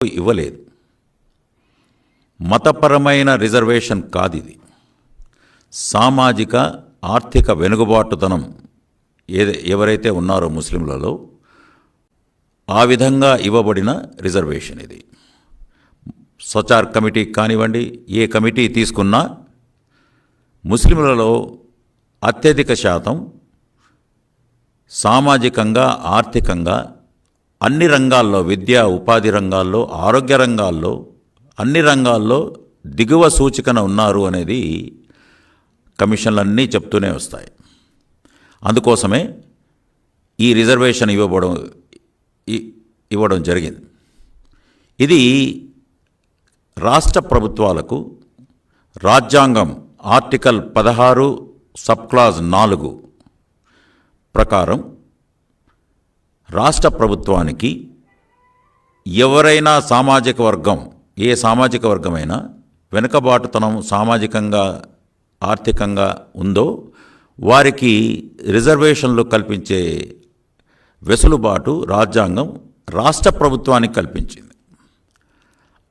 ఇవ్వలేదు. మతపరమైన రిజర్వేషన్ కాదు ఇది సామాజిక ఆర్థిక వెనుకబాటుతనం ఏది ఎవరైతే ఉన్నారో ముస్లింలలో ఆ విధంగా ఇవ్వబడిన రిజర్వేషన్ ఇది. సచార్ కమిటీ కానివ్వండి ఏ కమిటీ తీసుకున్నా ముస్లింలలో అత్యధిక శాతం సామాజికంగా ఆర్థికంగా అన్ని రంగాల్లో విద్య ఉపాధి రంగాల్లో ఆరోగ్య రంగాల్లో అన్ని రంగాల్లో దిగువ సూచికన ఉన్నారు అనేది కమిషన్లన్నీ చెప్తూనే వస్తాయి. అందుకోసమే ఈ రిజర్వేషన్ ఇవ్వబడం ఇ- ఇవ్వడం జరిగింది. ఇది రాష్ట్ర ప్రభుత్వాలకు రాజ్యాంగం ఆర్టికల్ పదహారు సబ్ క్లాజ్ నాలుగు ప్రకారం రాష్ట్ర ప్రభుత్వానికి ఎవరైనా సామాజిక వర్గం ఏ సామాజిక వర్గమైనా వెనుకబాటుతనం సామాజికంగా ఆర్థికంగా ఉందో వారికి రిజర్వేషన్లు కల్పించే వెసులుబాటు రాజ్యాంగం రాష్ట్ర ప్రభుత్వానికి కల్పించింది.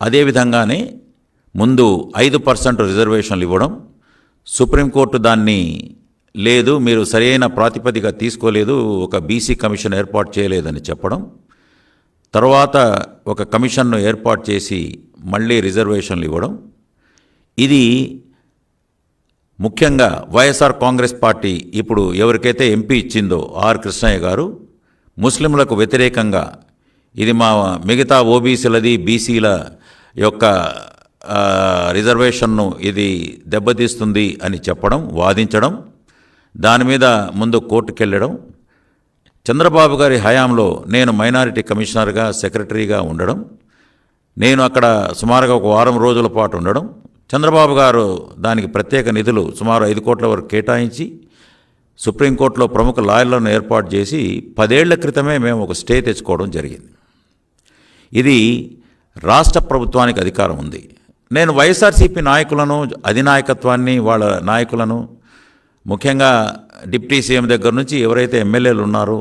అదేవిధంగానే ముందు ఐదు పర్సెంట్ రిజర్వేషన్లు ఇవ్వడం సుప్రీంకోర్టు దాన్ని లేదు మీరు సరైన ప్రాతిపదిక తీసుకోలేదు ఒక బీసీ కమిషన్ ఏర్పాటు చేయలేదని చెప్పడం. తర్వాత ఒక కమిషన్ను ఏర్పాటు చేసి మళ్ళీ రిజర్వేషన్లు ఇవ్వడం. ఇది ముఖ్యంగా వైఎస్ఆర్ కాంగ్రెస్ పార్టీ ఇప్పుడు ఎవరికైతే ఎంపీ ఇచ్చిందో ఆర్ కృష్ణయ్య గారు ముస్లింలకు వ్యతిరేకంగా ఇది మా మిగతా ఓబీసీలది బీసీల యొక్క రిజర్వేషన్ను ఇది దెబ్బతీస్తుంది అని చెప్పడం వాదించడం. దాని మీద ముందు కోర్టుకెళ్ళడం. చంద్రబాబు గారి హయాంలో నేను మైనారిటీ కమిషనర్గా సెక్రటరీగా ఉండడం. నేను అక్కడ సుమారుగా ఒక వారం రోజుల పాటు ఉండడం. చంద్రబాబు గారు దానికి ప్రత్యేక నిధులు సుమారు ఐదు కోట్ల వరకు కేటాయించి సుప్రీంకోర్టులో ప్రముఖ లాయర్లను ఏర్పాటు చేసి పదేళ్ళ క్రితమే మేము ఒక స్టే తెచ్చుకోవడం జరిగింది. ఇది రాష్ట్ర ప్రభుత్వానికి అధికారం ఉంది. నేను వైఎస్ఆర్సీపీ నాయకులను అధినాయకత్వాన్ని వాళ్ళ నాయకులను ముఖ్యంగా డిప్టీ సీఎం దగ్గర నుంచి ఎవరైతే ఎమ్మెల్యేలు ఉన్నారో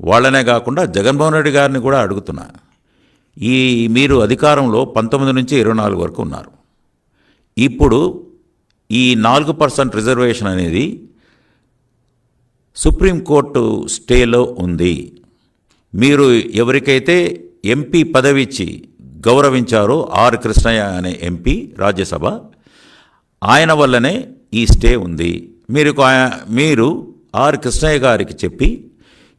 వాళ్ళనే కాకుండా జగన్మోహన్ రెడ్డి గారిని కూడా అడుగుతున్నా. ఈ మీరు అధికారంలో పంతొమ్మిది నుంచి ఇరవై నాలుగు వరకు ఉన్నారు. ఇప్పుడు ఈ నాలుగు పర్సెంట్ రిజర్వేషన్ అనేది సుప్రీంకోర్టు స్టేలో ఉంది. మీరు ఎవరికైతే ఎంపీ పదవి ఇచ్చి గౌరవించారో ఆర్ కృష్ణయ్య అనే ఎంపీ రాజ్యసభ ఆయన వల్లనే ఈ స్టే ఉంది. మీరు మీరు ఆర్ కృష్ణయ్య గారికి చెప్పి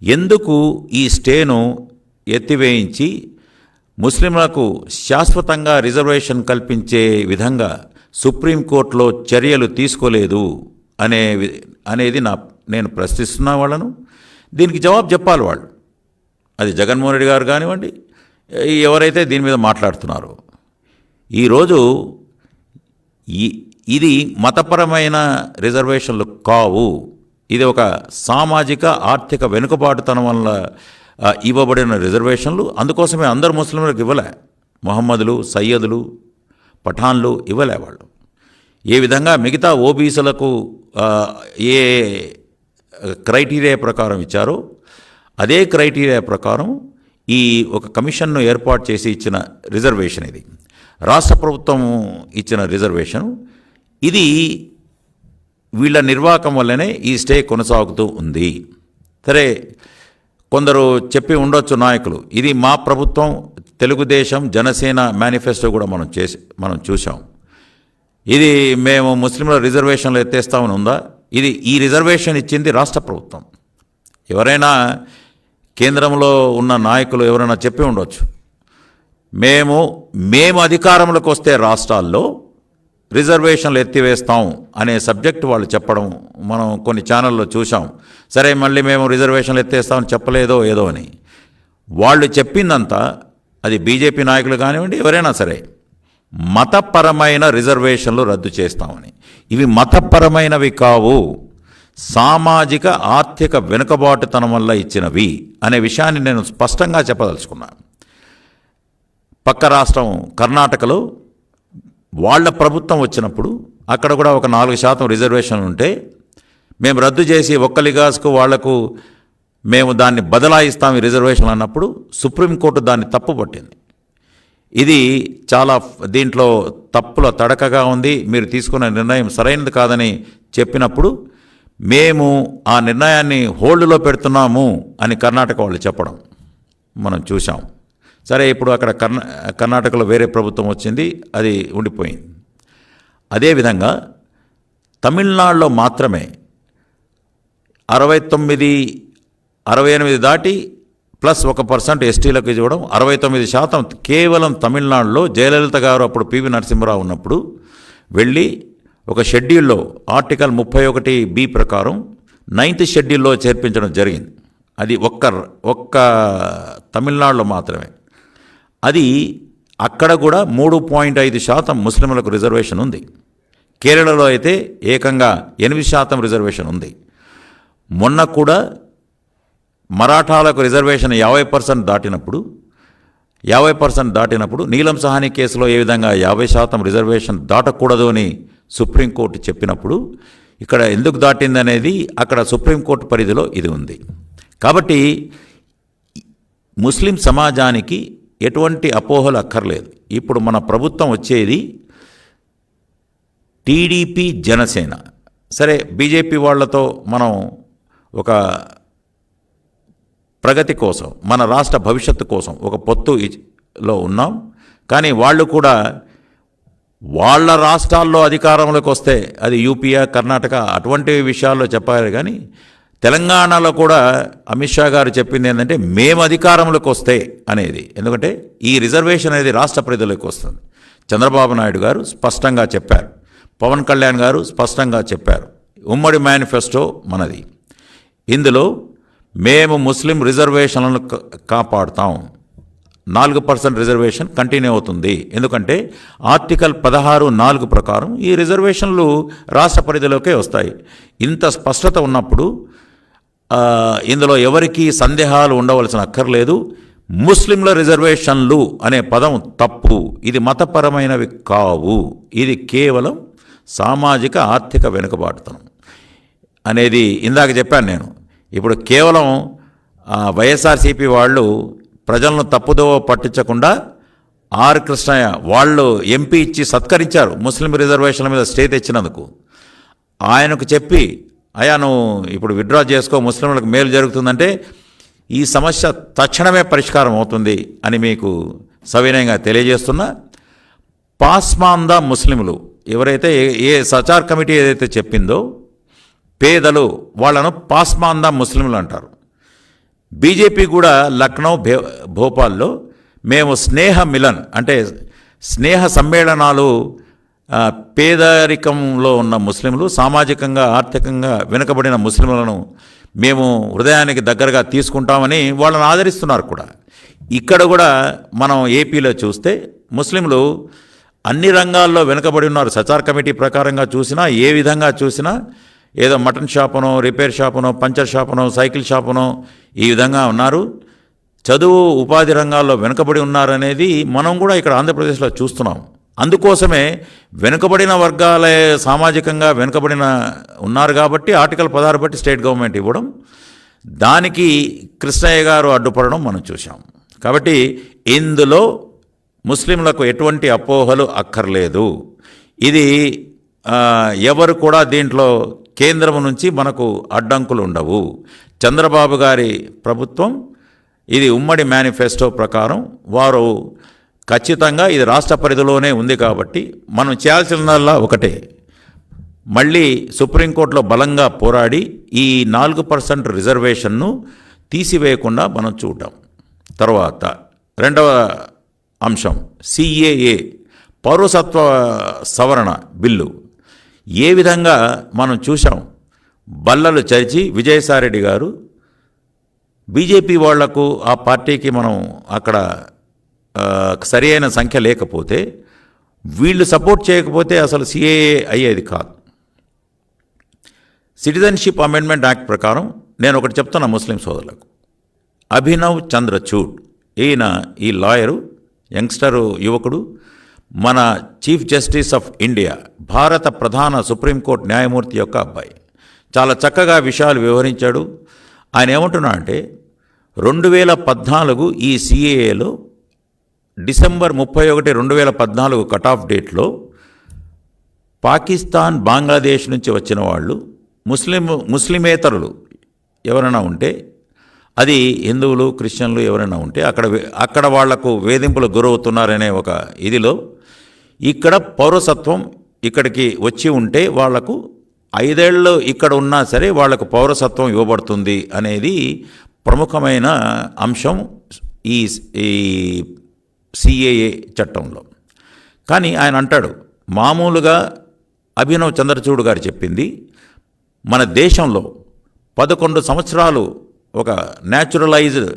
ఎందుకు ఈ స్టేను ఎత్తివేయించి ముస్లింలకు శాశ్వతంగా రిజర్వేషన్ కల్పించే విధంగా సుప్రీంకోర్టులో చర్యలు తీసుకోలేదు అనే వి- అనేది నా నేను ప్రశ్నిస్తున్నా వాళ్ళను. దీనికి జవాబు చెప్పాలి వాళ్ళు. అది జగన్మోహన్ రెడ్డి గారు కానివ్వండి ఎవరైతే దీని మీద మాట్లాడుతున్నారో. ఈరోజు ఈ ఇది మతపరమైన రిజర్వేషన్లు కావు. ఇది ఒక సామాజిక ఆర్థిక వెనుకబాటుతనం వల్ల ఇవ్వబడిన రిజర్వేషన్లు. అందుకోసమే అందరు ముస్లింలకు ఇవ్వలే. మొహమ్మదులు సయ్యదులు పఠాన్లు ఇవ్వలే వాళ్ళు. ఏ విధంగా మిగతా ఓబీసీలకు ఏ క్రైటీరియా ప్రకారం ఇచ్చారో అదే క్రైటీరియా ప్రకారం ఈ ఒక కమిషన్ను ఏర్పాటు చేసి ఇచ్చిన రిజర్వేషన్ ఇది. రాష్ట్ర ప్రభుత్వం ఇచ్చిన రిజర్వేషన్ ఇది వీళ్ళ నిర్వాహకం వల్లనే ఈ స్టే కొనసాగుతూ ఉంది. సరే కొందరు చెప్పి ఉండొచ్చు నాయకులు ఇది మా ప్రభుత్వం తెలుగుదేశం జనసేన మేనిఫెస్టో కూడా మనం చేసి మనం చూసాం ఇది మేము ముస్లింల రిజర్వేషన్లు ఎత్తేస్తామని ఉందా? ఇది ఈ రిజర్వేషన్ ఇచ్చింది రాష్ట్ర ప్రభుత్వం. ఎవరైనా కేంద్రంలో ఉన్న నాయకులు ఎవరైనా చెప్పి ఉండొచ్చు. మేము మేము అధికారంలోకి వస్తే రాష్ట్రాల్లో రిజర్వేషన్లు ఎత్తివేస్తాం అనే సబ్జెక్ట్ వాళ్ళు చెప్పడం మనం కొన్ని ఛానల్లో చూసాం సరే మళ్ళీ మేము రిజర్వేషన్లు ఎత్తేస్తామని చెప్పలేదో ఏదో అని. వాళ్ళు చెప్పిందంతా అది బీజేపీ నాయకులు కానివ్వండి ఎవరైనా సరే మతపరమైన రిజర్వేషన్లు రద్దు చేస్తామని. ఇవి మతపరమైనవి కావు. సామాజిక ఆర్థిక వెనుకబాటుతనం వల్ల ఇచ్చినవి అనే విషయాన్ని నేను స్పష్టంగా చెప్పదలుచుకున్నాను పక్క రాష్ట్రం కర్ణాటకలో వాళ్ళ ప్రభుత్వం వచ్చినప్పుడు అక్కడ కూడా ఒక నాలుగు శాతం రిజర్వేషన్ ఉంటే మేము రద్దు చేసి ఒక్క లిగాస్కు వాళ్ళకు మేము దాన్ని బదలాయిస్తాం ఈ రిజర్వేషన్ అన్నప్పుడు సుప్రీంకోర్టు దాన్ని తప్పుపట్టింది ఇది చాలా దీంట్లో తప్పుల తడకగా ఉంది. మీరు తీసుకున్న నిర్ణయం సరైనది కాదని చెప్పినప్పుడు మేము ఆ నిర్ణయాన్ని హోల్డ్లో పెడుతున్నాము అని కర్ణాటక వాళ్ళు చెప్పడం మనం చూసాం సరే ఇప్పుడు అక్కడ కర్ణా కర్ణాటకలో వేరే ప్రభుత్వం వచ్చింది అది ఉండిపోయింది. అదేవిధంగా తమిళనాడులో మాత్రమే అరవై తొమ్మిది అరవై ఎనిమిది దాటి ప్లస్ ఒక పర్సెంట్ ఎస్టీలకు ఇవ్వడం అరవై తొమ్మిది శాతం కేవలం తమిళనాడులో జయలలిత గారు అప్పుడు పివి నరసింహరావు ఉన్నప్పుడు వెళ్ళి ఒక షెడ్యూల్లో ఆర్టికల్ ముప్పై ఒకటి బి ప్రకారం నైన్త్ షెడ్యూల్లో చేర్పించడం జరిగింది. అది ఒక్క ఒక్క తమిళనాడులో మాత్రమే. అది అక్కడ కూడా మూడు పాయింట్ ఐదు శాతం ముస్లింలకు రిజర్వేషన్ ఉంది. కేరళలో అయితే ఏకంగా ఎనిమిది శాతం రిజర్వేషన్ ఉంది. మొన్న కూడా మరాఠాలకు రిజర్వేషన్ యాభై పర్సెంట్ దాటినప్పుడు యాభై పర్సెంట్ దాటినప్పుడు నీలం సహాని కేసులో ఏ విధంగా యాభై శాతం రిజర్వేషన్ దాటకూడదు అని సుప్రీంకోర్టు చెప్పినప్పుడు ఇక్కడ ఎందుకు దాటిందనేది అక్కడ సుప్రీంకోర్టు పరిధిలో ఇది ఉంది. కాబట్టి ముస్లిం సమాజానికి ఎటువంటి అపోహలు అక్కర్లేదు. ఇప్పుడు మన ప్రభుత్వం వచ్చేది టీడీపీ జనసేన. సరే బీజేపీ వాళ్ళతో మనం ఒక ప్రగతి కోసం మన రాష్ట్ర భవిష్యత్తు కోసం ఒక పొత్తులో ఉన్నాం. కానీ వాళ్ళు కూడా వాళ్ళ రాష్ట్రాల్లో అధికారంలోకి వస్తే అది యూపీఆ కర్ణాటక అటువంటి విషయాల్లో చెప్పారు కానీ తెలంగాణలో కూడా అమిత్ షా గారు చెప్పింది ఏంటంటే మేము అధికారంలోకి వస్తే అనేది. ఎందుకంటే ఈ రిజర్వేషన్ అనేది రాష్ట్ర ప్రజలకు వస్తుంది. చంద్రబాబు నాయుడు గారు స్పష్టంగా చెప్పారు. పవన్ కళ్యాణ్ గారు స్పష్టంగా చెప్పారు. ఉమ్మడి మేనిఫెస్టో మనది. ఇందులో మేము ముస్లిం రిజర్వేషన్లను కాపాడుతాం. నాలుగు పర్సెంట్ రిజర్వేషన్ కంటిన్యూ అవుతుంది. ఎందుకంటే ఆర్టికల్ పదహారు నాలుగు ప్రకారం ఈ రిజర్వేషన్లు రాష్ట్ర పరిధిలోకే వస్తాయి. ఇంత స్పష్టత ఉన్నప్పుడు ఇందులో ఎవరికీ సందేహాలు ఉండవలసిన అక్కర్లేదు. ముస్లింల రిజర్వేషన్లు అనే పదం తప్పు. ఇది మతపరమైనవి కావు. ఇది కేవలం సామాజిక ఆర్థిక వెనుకబాటుతనం అనేది ఇందాక చెప్పాను నేను. ఇప్పుడు కేవలం వైఎస్ఆర్సీపీ వాళ్ళు ప్రజలను తప్పుదోవ పట్టించకుండా ఆర్ కృష్ణయ్య వాళ్ళు ఎంపీ ఇచ్చి సత్కరించారు ముస్లిం రిజర్వేషన్ల మీద స్టే తెచ్చినందుకు. ఆయనకు చెప్పి అయా నువ్వు ఇప్పుడు విత్డ్రా చేసుకో ముస్లింలకు మేలు జరుగుతుందంటే ఈ సమస్య తక్షణమే పరిష్కారం అవుతుంది అని మీకు సవినయంగా తెలియజేస్తున్నా. పాస్మాందా ముస్లింలు ఎవరైతే ఏ ఏ సచార్ కమిటీ ఏదైతే చెప్పిందో పేదలు వాళ్ళను పాస్మాందా ముస్లింలు అంటారు. బీజేపీ కూడా లక్నో భే భోపాల్లో మేము స్నేహ మిలన్ అంటే స్నేహ సమ్మేళనాలు పేదరికంలో ఉన్న ముస్లింలు సామాజికంగా ఆర్థికంగా వెనుకబడిన ముస్లింలను మేము హృదయానికి దగ్గరగా తీసుకుంటామని వాళ్ళని ఆదరిస్తున్నారు కూడా. ఇక్కడ కూడా మనం ఏపీలో చూస్తే ముస్లింలు అన్ని రంగాల్లో వెనుకబడి ఉన్నారు. సచార్ కమిటీ ప్రకారంగా చూసినా ఏ విధంగా చూసినా ఏదో మటన్ షాపునో రిపేర్ షాపునో పంచర్ షాపునో సైకిల్ షాపునో ఈ విధంగా ఉన్నారు. చదువు ఉపాధి రంగాల్లో వెనుకబడి ఉన్నారనేది మనం కూడా ఇక్కడ ఆంధ్రప్రదేశ్లో చూస్తున్నాం. అందుకోసమే వెనుకబడిన వర్గాలే సామాజికంగా వెనుకబడిన ఉన్నారు కాబట్టి ఆర్టికల్ పదహారు బట్టి స్టేట్ గవర్నమెంట్ ఇవ్వడం దానికి కృష్ణయ్య గారు అడ్డుపడడం మనం చూసాం కాబట్టి ఇందులో ముస్లింలకు ఎటువంటి అపోహలు అక్కర్లేదు. ఇది ఎవరు కూడా దీంట్లో కేంద్రం నుంచి మనకు అడ్డంకులు ఉండవు. చంద్రబాబు గారి ప్రభుత్వం ఇది ఉమ్మడి మేనిఫెస్టో ప్రకారం వారు ఖచ్చితంగా ఇది రాష్ట్ర పరిధిలోనే ఉంది కాబట్టి మనం చేయాల్సిందల్లా ఒకటే. మళ్ళీ సుప్రీంకోర్టులో బలంగా పోరాడి ఈ నాలుగు పర్సెంట్ రిజర్వేషన్ను తీసివేయకుండా మనం చూడటం తర్వాత రెండవ అంశం సిఏఏ పౌరసత్వ సవరణ బిల్లు. ఏ విధంగా మనం చూసాం బల్లలు చరిచి విజయసాయిరెడ్డి గారు బీజేపీ వాళ్ళకు ఆ పార్టీకి మనం అక్కడ సరి అయిన సంఖ్య లేకపోతే వీళ్ళు సపోర్ట్ చేయకపోతే అసలు సిఏఏ అయ్యేది కాదు. సిటిజన్షిప్ అమెండ్మెంట్ యాక్ట్ ప్రకారం నేను ఒకటి చెప్తున్నా ముస్లిం సోదరులకు. అభినవ్ చంద్రచూడ్ ఈయన ఈ లాయరు యంగ్స్టరు యువకుడు మన చీఫ్ జస్టిస్ ఆఫ్ ఇండియా భారత ప్రధాన సుప్రీంకోర్టు న్యాయమూర్తి యొక్క అబ్బాయి. చాలా చక్కగా విషయాలు వివరించాడు. ఆయన ఏమంటున్నా అంటే రెండు వేల పద్నాలుగు ఈ సిఏఏలో డిసెంబర్ ముప్పై ఒకటి రెండు వేల పద్నాలుగు కట్ ఆఫ్ డేట్లో పాకిస్తాన్ బంగ్లాదేశ్ నుంచి వచ్చిన వాళ్ళు ముస్లిం ముస్లిమేతరులు ఎవరైనా ఉంటే అది హిందువులు క్రిస్టియన్లు ఎవరైనా ఉంటే అక్కడ అక్కడ వాళ్ళకు వేధింపులు గురవుతున్నారనే ఒక ఇదిలో ఇక్కడ పౌరసత్వం ఇక్కడికి వచ్చి ఉంటే వాళ్ళకు ఐదేళ్ళు ఇక్కడ ఉన్నా సరే వాళ్ళకు పౌరసత్వం ఇవ్వబడుతుంది అనేది ప్రముఖమైన అంశం ఈ ఈ సిఏఏ చట్టంలో. కానీ ఆయన అంటాడు మామూలుగా అభినవ్ చంద్రచూడ్ గారు చెప్పింది మన దేశంలో పదకొండు సంవత్సరాలు ఒక న్యాచురలైజ్డ్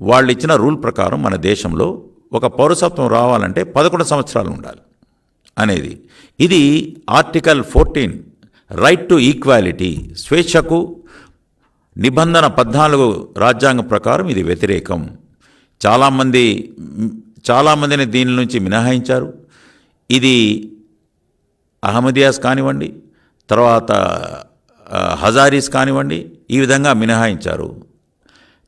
వాళ్ళు ఇచ్చిన రూల్ ప్రకారం మన దేశంలో ఒక పౌరసత్వం రావాలంటే పదకొండు సంవత్సరాలు ఉండాలి అనేది. ఇది article fourteen right to equality స్వేచ్ఛకు నిబంధన పద్నాలుగు రాజ్యాంగం ప్రకారం ఇది వ్యతిరేకం. చాలామంది చాలామందిని దీని నుంచి మినహాయించారు. ఇది అహ్మదియాస్ కానివ్వండి తర్వాత హజారీస్ కానివ్వండి ఈ విధంగా మినహాయించారు.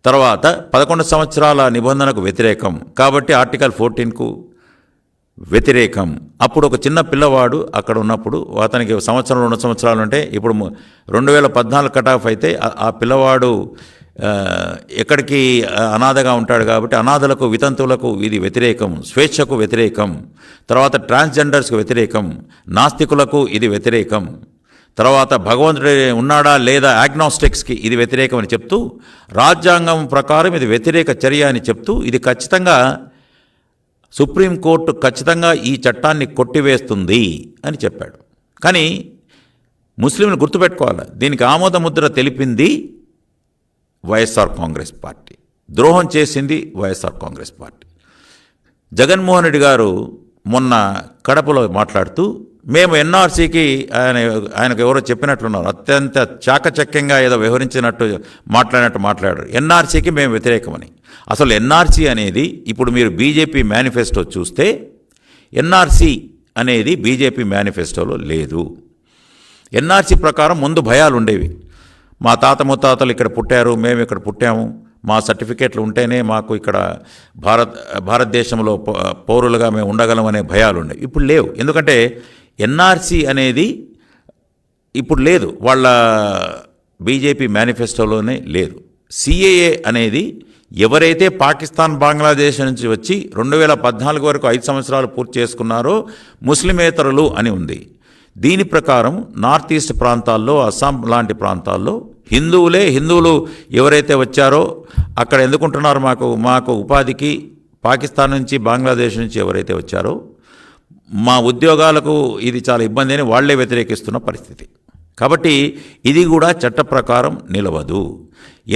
తర్వాత పదకొండు సంవత్సరాల నిబంధనకు వ్యతిరేకం. కాబట్టి ఆర్టికల్ ఫోర్టీన్కు వ్యతిరేకం. అప్పుడు ఒక చిన్న పిల్లవాడు అక్కడ ఉన్నప్పుడు అతనికి సంవత్సరం రెండు సంవత్సరాలు ఉంటే ఇప్పుడు రెండు వేల పద్నాలుగు కట్ ఆఫ్ అయితే ఆ- పిల్లవాడు ఎక్కడికి అనాథగా ఉంటాడు కాబట్టి అనాథలకు వితంతువులకు ఇది వ్యతిరేకం స్వేచ్ఛకు వ్యతిరేకం తర్వాత ట్రాన్స్జెండర్స్కు వ్యతిరేకం నాస్తికులకు ఇది వ్యతిరేకం తర్వాత భగవంతుడు ఉన్నాడా లేదా ఆగ్నోస్టిక్స్కి ఇది వ్యతిరేకం అని చెప్తూ రాజ్యాంగం ప్రకారం ఇది వ్యతిరేక చర్య అని చెప్తూ ఇది ఖచ్చితంగా సుప్రీంకోర్టు ఖచ్చితంగా ఈ చట్టాన్ని కొట్టివేస్తుంది అని చెప్పాడు. కానీ ముస్లింలు గుర్తుపెట్టుకోవాలి దీనికి ఆమోద ముద్ర తెలిపింది వైఎస్ఆర్ కాంగ్రెస్ పార్టీ. ద్రోహం చేసింది వైఎస్ఆర్ కాంగ్రెస్ పార్టీ. జగన్మోహన్ రెడ్డి గారు మొన్న కడపలో మాట్లాడుతూ మేము ఎన్ఆర్సీకి ఆయన ఆయనకు ఎవరో చెప్పినట్లున్నారు అత్యంత చాకచక్యంగా ఏదో వ్యవహరించినట్టు మాట్లాడినట్టు మాట్లాడారు. ఎన్ఆర్సీకి మేము వ్యతిరేకమని. అసలు ఎన్ఆర్సీ అనేది ఇప్పుడు మీరు బీజేపీ మేనిఫెస్టో చూస్తే ఎన్ఆర్సీ అనేది బీజేపీ మేనిఫెస్టోలో లేదు. ఎన్ఆర్సీ ప్రకారం ముందు భయాలు ఉండేవి మా తాత ముత్తాతలు ఇక్కడ పుట్టారు మేము ఇక్కడ పుట్టాము. మా సర్టిఫికేట్లు ఉంటేనే మాకు ఇక్కడ భారత్ భారతదేశంలో పౌరులుగా మేము ఉండగలమనే భయాలు ఉన్నాయి. ఇప్పుడు లేవు. ఎందుకంటే ఎన్ఆర్సీ అనేది ఇప్పుడు లేదు. వాళ్ళ బీజేపీ మేనిఫెస్టోలోనే లేదు. సిఏఏ అనేది ఎవరైతే పాకిస్తాన్ బంగ్లాదేశ్ నుంచి వచ్చి రెండు వేల పద్నాలుగు వరకు ఐదు సంవత్సరాలు పూర్తి చేసుకున్నారో ముస్లిమేతరులు అని ఉంది. దీని ప్రకారం నార్త్ ఈస్ట్ ప్రాంతాల్లో అస్సాం లాంటి ప్రాంతాల్లో హిందువులే హిందువులు ఎవరైతే వచ్చారో అక్కడ ఎందుకుంటున్నారు మాకు మాకు ఉపాధికి పాకిస్తాన్ నుంచి బంగ్లాదేశ్ నుంచి ఎవరైతే వచ్చారో మా ఉద్యోగాలకు ఇది చాలా ఇబ్బంది అని వాళ్ళే వ్యతిరేకిస్తున్న పరిస్థితి. కాబట్టి ఇది కూడా చట్ట ప్రకారం నిలవదు.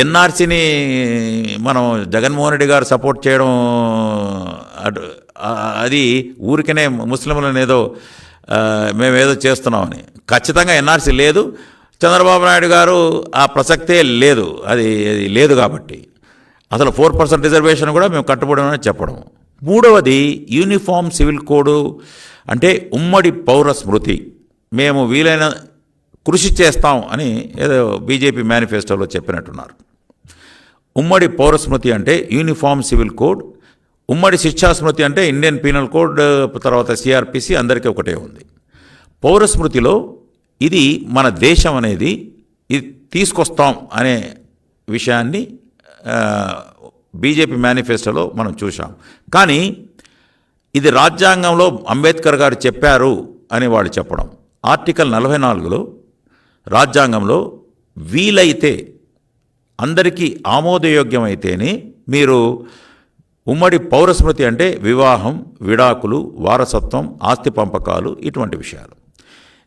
ఎన్ఆర్సీని మనం జగన్మోహన్ రెడ్డి గారు సపోర్ట్ చేయడం అది ఊరికనే ముస్లింలను ఏదో మేమేదో చేస్తున్నామని. ఖచ్చితంగా ఎన్ఆర్సీ లేదు. చంద్రబాబు నాయుడు గారు ఆ ప్రసక్తే లేదు. అది అది లేదు కాబట్టి. అసలు ఫోర్ పర్సెంట్ రిజర్వేషన్ కూడా మేము కట్టుబడమని చెప్పడం. మూడవది యూనిఫామ్ సివిల్ కోడ్ అంటే ఉమ్మడి పౌర స్మృతి. మేము వీలైన కృషి చేస్తాం అని ఏదో బీజేపీ మేనిఫెస్టోలో చెప్పినట్టున్నారు. ఉమ్మడి పౌర స్మృతి అంటే యూనిఫామ్ సివిల్ కోడ్. ఉమ్మడి శిక్షా స్మృతి అంటే ఇండియన్ పీనల్ కోడ్ తర్వాత సిఆర్పిసి అందరికీ ఒకటే ఉంది. పౌర స్మృతిలో ఇది మన దేశం అనేది ఇది తీసుకొస్తాం అనే విషయాన్ని బీజేపీ మేనిఫెస్టోలో మనం చూసాం కానీ ఇది రాజ్యాంగంలో అంబేద్కర్ గారు చెప్పారు అని వాళ్ళు చెప్పడం. ఆర్టికల్ నలభై నాలుగులో రాజ్యాంగంలో వీలైతే అందరికీ ఆమోదయోగ్యమైతేనే మీరు ఉమ్మడి పౌరస్మృతి అంటే వివాహం విడాకులు వారసత్వం ఆస్తి పంపకాలు ఇటువంటి విషయాలు.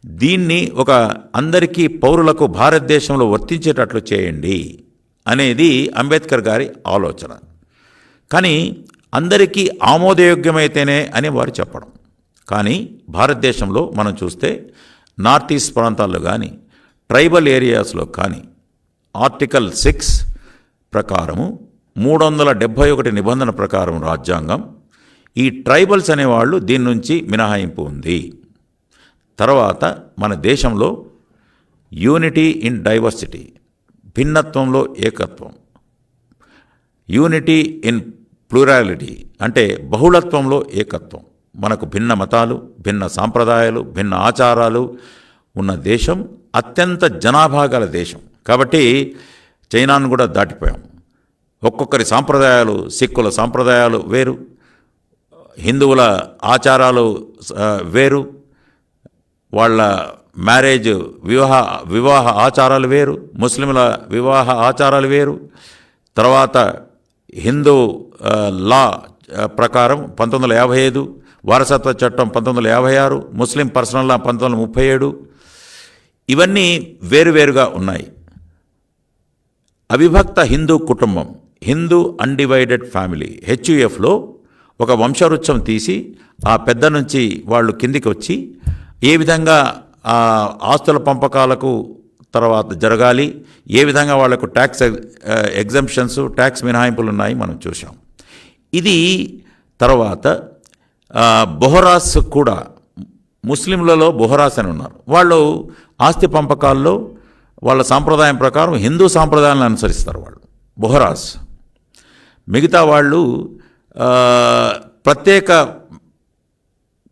దీన్ని ఒక అందరికీ పౌరులకు భారతదేశంలో వర్తించేటట్లు చేయండి అనేది అంబేద్కర్ గారి ఆలోచన. కానీ అందరికీ ఆమోదయోగ్యమైతేనే అని వారు చెప్పడం. కానీ భారతదేశంలో మనం చూస్తే నార్త్ ఈస్ట్ ప్రాంతాల్లో కానీ ట్రైబల్ ఏరియాస్లో కానీ ఆర్టికల్ సిక్స్ ప్రకారము మూడు వందల డెబ్భై ఒకటి నిబంధన ప్రకారం రాజ్యాంగం ఈ ట్రైబల్స్ అనేవాళ్ళు దీని నుంచి మినహాయింపు ఉంది. తర్వాత మన దేశంలో యూనిటీ ఇన్ డైవర్సిటీ భిన్నత్వంలో ఏకత్వం. యూనిటీ ఇన్ ప్లూరాలిటీ అంటే బహుళత్వంలో ఏకత్వం. మనకు భిన్న మతాలు భిన్న సాంప్రదాయాలు భిన్న ఆచారాలు ఉన్న దేశం అత్యంత జనాభా గల దేశం. కాబట్టి చైనాను కూడా దాటిపోయాం. ఒక్కొక్కరి సాంప్రదాయాలు సిక్కుల సాంప్రదాయాలు వేరు. హిందువుల ఆచారాలు వేరు. వాళ్ళ మ్యారేజ్ వివాహ వివాహ ఆచారాలు వేరు ముస్లింల వివాహ ఆచారాలు వేరు. తర్వాత హిందూ లా ప్రకారం పంతొమ్మిది వందల యాభై ఐదు వారసత్వ చట్టం పంతొమ్మిది వందల యాభై ఆరు ముస్లిం పర్సనల్ లా పంతొమ్మిది వందల ముప్పై ఏడు. ఇవన్నీ వేరువేరుగా ఉన్నాయి. అవిభక్త హిందూ కుటుంబం హిందూ అన్డివైడెడ్ ఫ్యామిలీ హెచ్యుఎఫ్లో ఒక వంశవృక్షం తీసి ఆ పెద్ద నుంచి వాళ్ళు కిందికి వచ్చి ఏ విధంగా ఆస్తుల పంపకాలకు తర్వాత జరగాలి ఏ విధంగా వాళ్ళకు ట్యాక్స్ ఎగ్జంప్షన్స్ ట్యాక్స్ మినహాయింపులు ఉన్నాయి మనం చూసాం ఇది తర్వాత బొహరాస్ కూడా ముస్లింలలో బొహరాస్ అని ఉన్నారు. వాళ్ళు ఆస్తి పంపకాల్లో వాళ్ళ సాంప్రదాయం ప్రకారం హిందూ సాంప్రదాయాలను అనుసరిస్తారు వాళ్ళు బొహరాస్. మిగతా వాళ్ళు ప్రత్యేక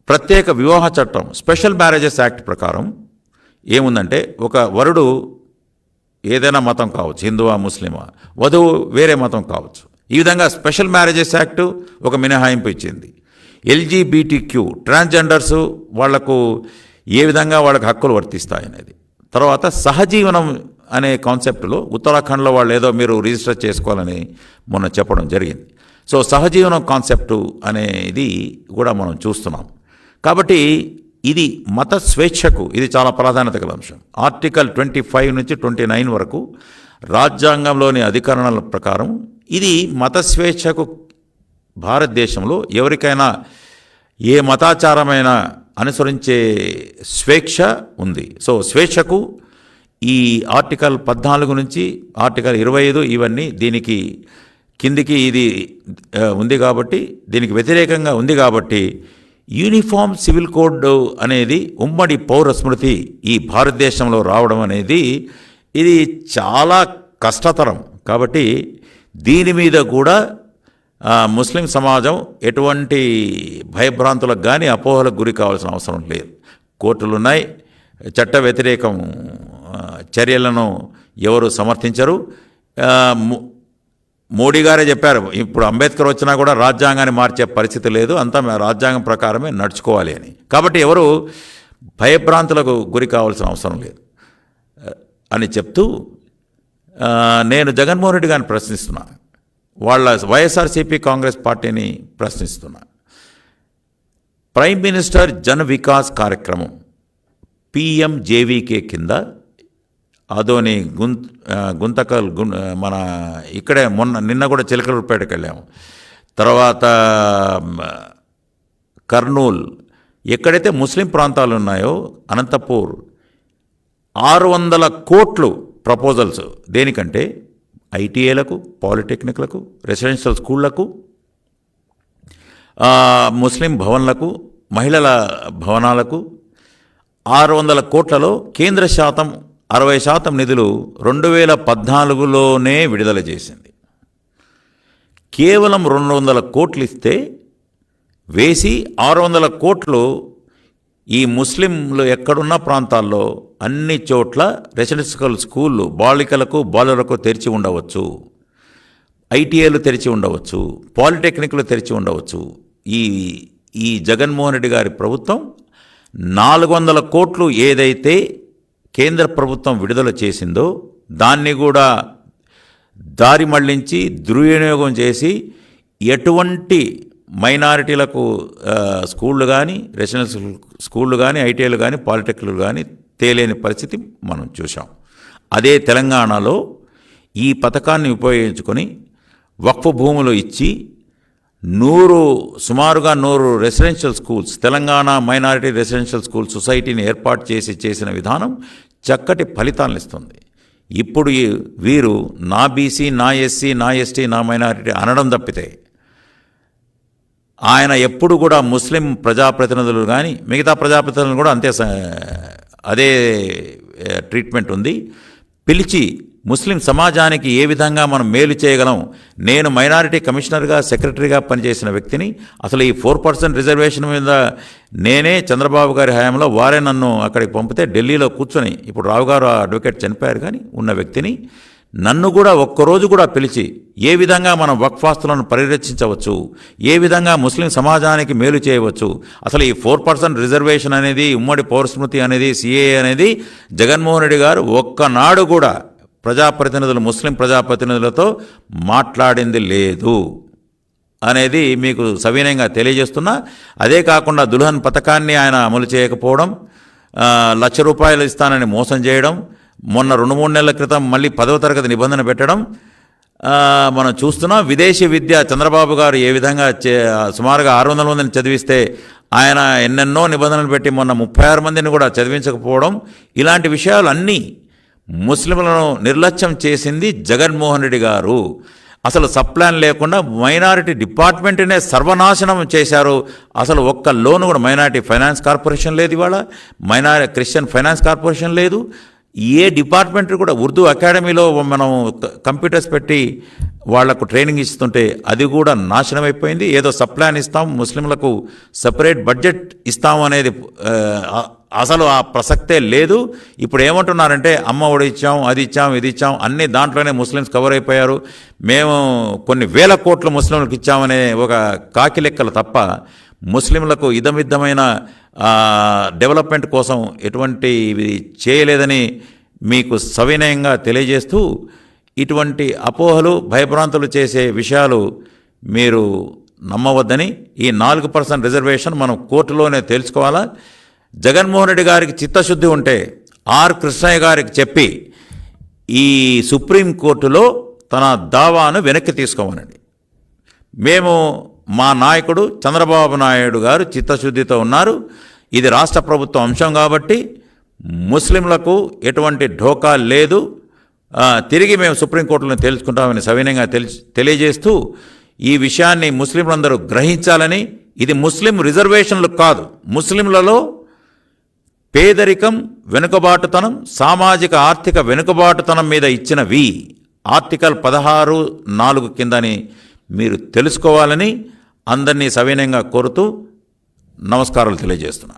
ప్రత్యేక వివాహ చట్టం స్పెషల్ మ్యారేజెస్ యాక్ట్ ప్రకారం ఏముందంటే ఒక వరుడు ఏదైనా మతం కావచ్చు హిందువా ముస్లిమా వధువు వేరే మతం కావచ్చు. ఈ విధంగా స్పెషల్ మ్యారేజెస్ యాక్ట్ ఒక మినహాయింపు ఇచ్చింది. ఎల్జీబీటీ క్యూ ట్రాన్స్జెండర్స్ వాళ్ళకు ఏ విధంగా వాళ్ళకి హక్కులు వర్తిస్తాయనేది. తర్వాత సహజీవనం అనే కాన్సెప్ట్లో ఉత్తరాఖండ్లో వాళ్ళు ఏదో మీరు రిజిస్టర్ చేసుకోవాలని మొన్న చెప్పడం జరిగింది. సో సహజీవనం కాన్సెప్టు అనేది కూడా మనం చూస్తున్నాం. కాబట్టి ఇది మత స్వేచ్ఛకు ఇది చాలా ప్రాధాన్యత గల అంశం. ఆర్టికల్ ట్వంటీ ఫైవ్ నుంచి ట్వంటీ నైన్ వరకు రాజ్యాంగంలోని అధికరణల ప్రకారం ఇది మత స్వేచ్ఛకు భారతదేశంలో ఎవరికైనా ఏ మతాచారమైన అనుసరించే స్వేచ్ఛ ఉంది. సో స్వేచ్ఛకు ఈ ఆర్టికల్ పద్నాలుగు నుంచి ఆర్టికల్ ఇరవై ఐదు ఇవన్నీ దీనికి కిందికి ఇది ఉంది కాబట్టి దీనికి వ్యతిరేకంగా ఉంది కాబట్టి యూనిఫామ్ సివిల్ కోడ్ అనేది ఉమ్మడి పౌర స్మృతి ఈ భారతదేశంలో రావడం అనేది ఇది చాలా కష్టతరం. కాబట్టి దీని మీద కూడా ముస్లిం సమాజం ఎటువంటి భయభ్రాంతులకు కానీ అపోహలకు గురి కావాల్సిన అవసరం లేదు. కోర్టులు ఉన్నాయి చట్ట వ్యతిరేకం చర్యలను ఎవరు సమర్థించరు. ము- మోడీ గారే చెప్పారు ఇప్పుడు అంబేద్కర్ వచ్చినా కూడా రాజ్యాంగాన్ని మార్చే పరిస్థితి లేదు అంతా రాజ్యాంగం ప్రకారమే నడుచుకోవాలి అని. కాబట్టి ఎవరు భయభ్రాంతులకు గురి కావాల్సిన అవసరం లేదు అని చెప్తూ నేను జగన్మోహన్ రెడ్డి గారిని ప్రశ్నిస్తున్నా వాళ్ళ వైఎస్ఆర్సీపీ కాంగ్రెస్ పార్టీని ప్రశ్నిస్తున్నా. ప్రైమ్ మినిస్టర్ జన్ వికాస్ కార్యక్రమం పిఎంజేవీకే కింద అదోని గుంత గుంతకల్ గు మన ఇక్కడే మొన్న నిన్న కూడా చిలకలూరుపేటకి వెళ్ళాము తర్వాత కర్నూల్ ఎక్కడైతే ముస్లిం ప్రాంతాలు ఉన్నాయో అనంతపూర్ ఆరు వందల కోట్లు ప్రపోజల్స్ దేనికంటే ఐటీఏలకు పాలిటెక్నిక్లకు రెసిడెన్షియల్ స్కూళ్ళకు ముస్లిం భవన్లకు మహిళల భవనాలకు ఆరు వందల కోట్లలో కేంద్ర శాతం అరవై శాతం నిధులు రెండు వేల పద్నాలుగులోనే విడుదల చేసింది. కేవలం రెండు వందల కోట్లు ఇస్తే వేసి ఆరు వందల కోట్లు ఈ ముస్లింలు ఎక్కడున్న ప్రాంతాల్లో అన్ని చోట్ల రెసిడెన్షియల్ స్కూళ్ళు బాలికలకు బాలులకు తెరిచి ఉండవచ్చు. ఐటీఐలు తెరిచి ఉండవచ్చు. పాలిటెక్నిక్లు తెరిచి ఉండవచ్చు. ఈ ఈ జగన్మోహన్ రెడ్డి గారి ప్రభుత్వం నాలుగు వందల కోట్లు ఏదైతే కేంద్ర ప్రభుత్వం విడుదల చేసిందో దాన్ని కూడా దారి మళ్ళించి దుర్వినియోగం చేసి ఎటువంటి మైనారిటీలకు స్కూళ్ళు కానీ రెసిడెన్షియల్ స్కూళ్ళు కానీ ఐటీఐలు కానీ పాలిటెక్నిక్లు కానీ తేలేని పరిస్థితి మనం చూసాం అదే తెలంగాణలో ఈ పథకాన్ని ఉపయోగించుకొని వక్ఫ్ భూములు ఇచ్చి నూరు సుమారుగా నూరు residential schools Telangana minority residential school సొసైటీని ఏర్పాటు చేసి చేసిన విధానం చక్కటి ఫలితాలను ఇస్తుంది ఇప్పుడు వీరు నా బీసీ నా ఎస్సీ నా ఎస్టీ నా మైనారిటీ అనడం తప్పితే ఆయన ఎప్పుడు కూడా ముస్లిం ప్రజాప్రతినిధులు కానీ మిగతా ప్రజాప్రతినిధులు కూడా అంతే అదే ట్రీట్మెంట్ ఉంది. పిలిచి ముస్లిం సమాజానికి ఏ విధంగా మనం మేలు చేయగలం? నేను మైనారిటీ కమిషనర్గా సెక్రటరీగా పనిచేసిన వ్యక్తిని అసలు ఈ ఫోర్ పర్సెంట్ రిజర్వేషన్ మీద నేనే చంద్రబాబు గారి హయాంలో వారే నన్ను అక్కడికి పంపితే ఢిల్లీలో కూర్చొని ఇప్పుడు రావు గారు ఆ అడ్వకేట్ చనిపోయారు కానీ ఉన్న వ్యక్తిని నన్ను కూడా ఒక్కరోజు కూడా పిలిచి ఏ విధంగా మనం వక్ఫాస్తులను పరిరక్షించవచ్చు? ఏ విధంగా ముస్లిం సమాజానికి మేలు చేయవచ్చు? అసలు ఈ ఫోర్ పర్సెంట్ రిజర్వేషన్ అనేది ఉమ్మడి పౌరస్మృతి అనేది సిఏ అనేది జగన్మోహన్ రెడ్డి గారు ఒక్కనాడు కూడా ప్రజాప్రతినిధులు ముస్లిం ప్రజాప్రతినిధులతో మాట్లాడింది లేదు అనేది మీకు సవినయంగా తెలియజేస్తున్నా. అదే కాకుండా దుల్హన్ పథకాన్ని ఆయన అమలు చేయకపోవడం లక్ష రూపాయలు ఇస్తానని మోసం చేయడం మొన్న రెండు మూడు నెలల క్రితం మళ్ళీ పదవ తరగతి నిబంధన పెట్టడం మనం చూస్తున్నాం. విదేశీ విద్య చంద్రబాబు గారు ఏ విధంగా చే సుమారుగా ఆరు వందల మందిని చదివిస్తే ఆయన ఎన్నెన్నో నిబంధనలు పెట్టి మొన్న ముప్పై ఆరు మందిని కూడా చదివించకపోవడం ఇలాంటి విషయాలు అన్నీ ముస్లింలను నిర్లక్ష్యం చేసింది జగన్మోహన్ రెడ్డి గారు. అసలు సప్లాన్ లేకుండా మైనారిటీ డిపార్ట్మెంట్నే సర్వనాశనం చేశారు. అసలు ఒక్క లోన్ కూడా మైనారిటీ ఫైనాన్స్ కార్పొరేషన్ లేదు ఇవాళ. మైనారి క్రిస్టియన్ ఫైనాన్స్ కార్పొరేషన్ లేదు. ఏ డిపార్ట్మెంట్ కూడా ఉర్దూ అకాడమీలో మనం కంప్యూటర్స్ పెట్టి వాళ్ళకు ట్రైనింగ్ ఇస్తుంటే అది కూడా నాశనం అయిపోయింది. ఏదో సప్లాన్ ఇస్తాం ముస్లింలకు సపరేట్ బడ్జెట్ ఇస్తాం అనేది అసలు ఆ ప్రసక్తే లేదు. ఇప్పుడు ఏమంటున్నారంటే అమ్మ ఒడి ఇచ్చాం అది ఇచ్చాం ఇది ఇచ్చాం అన్ని దాంట్లోనే ముస్లిమ్స్ కవర్ అయిపోయారు. మేము కొన్ని వేల కోట్లు ముస్లింలకు ఇచ్చామనే ఒక కాకి లెక్కలు తప్ప ముస్లింలకు ఇదమిద్దమైన డెవలప్మెంట్ కోసం ఎటువంటి ఇవి చేయలేదని మీకు సవినయంగా తెలియజేస్తూ ఇటువంటి అపోహలు భయభ్రాంతులు చేసే విషయాలు మీరు నమ్మవద్దని ఈ నాలుగు పర్సెంట్ రిజర్వేషన్ మనం కోర్టులోనే తేల్చుకోవాలా జగన్మోహన్ రెడ్డి గారికి చిత్తశుద్ధి ఉంటే ఆర్ కృష్ణయ్య గారికి చెప్పి ఈ సుప్రీంకోర్టులో తన దావాను వెనక్కి తీసుకోమనండి. మేము మా నాయకుడు చంద్రబాబు నాయుడు గారు చిత్తశుద్ధితో ఉన్నారు. ఇది రాష్ట్ర ప్రభుత్వం అంశం కాబట్టి ముస్లింలకు ఎటువంటి ఢోకా లేదు. తిరిగి మేము సుప్రీంకోర్టులను తెలుసుకుంటామని సవినయంగా తెలియజేస్తూ ఈ విషయాన్ని ముస్లింలందరూ గ్రహించాలని. ఇది ముస్లిం రిజర్వేషన్లు కాదు. ముస్లింలలో పేదరికం వెనుకబాటుతనం సామాజిక ఆర్థిక వెనుకబాటుతనం మీద ఇచ్చిన వి ఆర్టికల్ పదహారు నాలుగు కిందని మీరు తెలుసుకోవాలని అందరినీ సవినయంగా కోరుతూ నమస్కారాలు తెలియజేస్తున్నా.